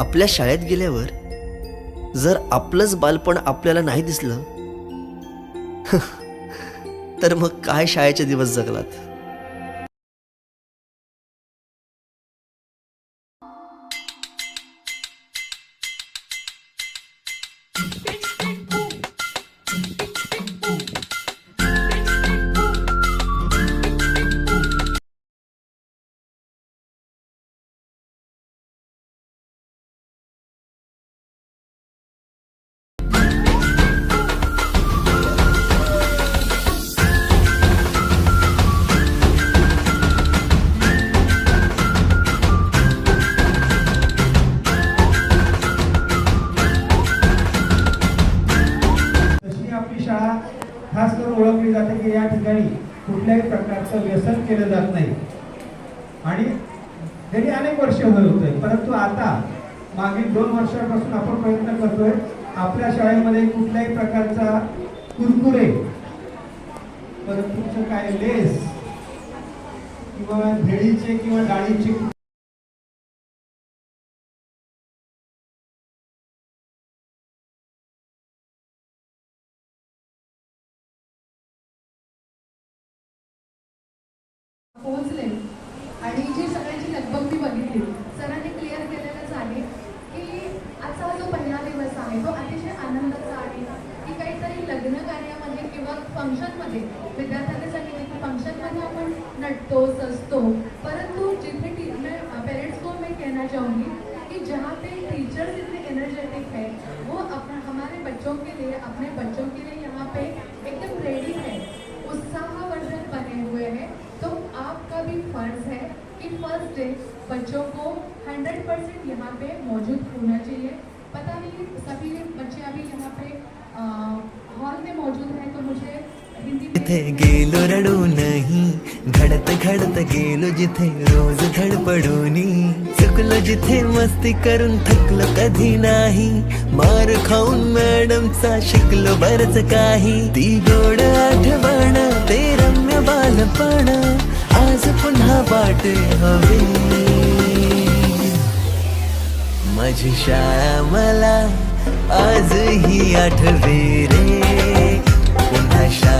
आपल्या शाळेत गेल्यावर जर आपलंच बालपण आपल्याला नाही दिसलं तर मग काय शाळेचे दिवस जगलात? तशी ठिकाणी कुठल्याही प्रकारचं व्यसन केलं जात नाही. आणि जरी अनेक वर्ष होत होते. परंतु आता मागील दोन वर्षापासून आपण प्रयत्न करतोय आपल्या शाळेमध्ये कुठल्याही प्रकारचा कुरकुरे परत तुमचं काय लेस किंवा भेळीचे किंवा डाळीचे पोहोचले. आणि जी सगळ्यांची लगबग मी बघितली सरांनी क्लिअर केलेलंच आहे की आजचा जो पहिला दिवस आहे तो अतिशय आनंदाचा आहे. की काहीतरी लग्न कार्यामध्ये किंवा फंक्शनमध्ये विद्यार्थ्यांनी सांगितलं की फंक्शनमध्ये आपण नटतो सजतो. परंतु जिथे टी पेरेंट्स को मैं कहना चाहूँगी कि जहाँ पे टीचर्स इतने एनर्जेटिक है वो अपना हमारे बच्चों के लिए अपने बच्चों के लिए यहाँ पे एकदम रेडी है. उत्साह बने हुए हैं तो आपका भी फर्ज है कि से बच्चों को 100 परसेंट यहाँ पे मौजूद होना चाहिए। पता नहीं सभी बच्चे अभी यहाँ पे हॉल में मौजूद हैं तो मुझे जिथे गेलो गेलो रडूनही घडत घडत गेलो जिथे रोज धडपडूनी चुकलो जिथे मस्ती करून थकलो कधी नाही। मार खाऊन मॅडमचा शिकलो बरच काही। ती गोड आठवण ते रम्य बालपण। वाटे हवे। माझी शाळा मला आजही आठवे रे. पुन्हा शाळा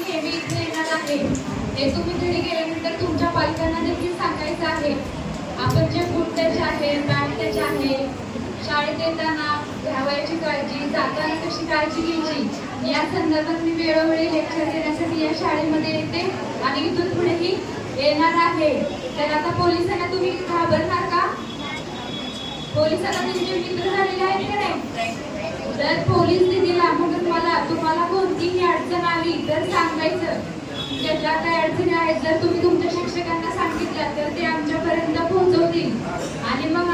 नेहमी इथे येणार आहे. हे तुम्ही घरी गेल्यानंतर तुमच्या पालकांना देखील सांगायचं आहे. आपण जे बूट त्याचे आहे बॅग त्याचे आहे शाळेत येताना घ्यावयाची काळजी जाताना कशी काळजी घ्यायची या संदर्भात मी वेळोवेळी लेक्चर देण्यासाठी या शाळेमध्ये येते आणि इथून पुढेही येणार आहे. तर आता पोलिसांना तुम्ही घाबरणार का? पोलीस आता मित्र झालेले आहेत का नाही? जर पोलीस दिदीला मग तुम्हाला तुम्हाला कोणतीही अडचण आली तर सांगायचं. ज्याच्या ज्या काही अडचणी आहेत जर तुम्ही तुमच्या शिक्षकांना सांगितल्या तर ते आमच्यापर्यंत पोहोचवतील. आणि मग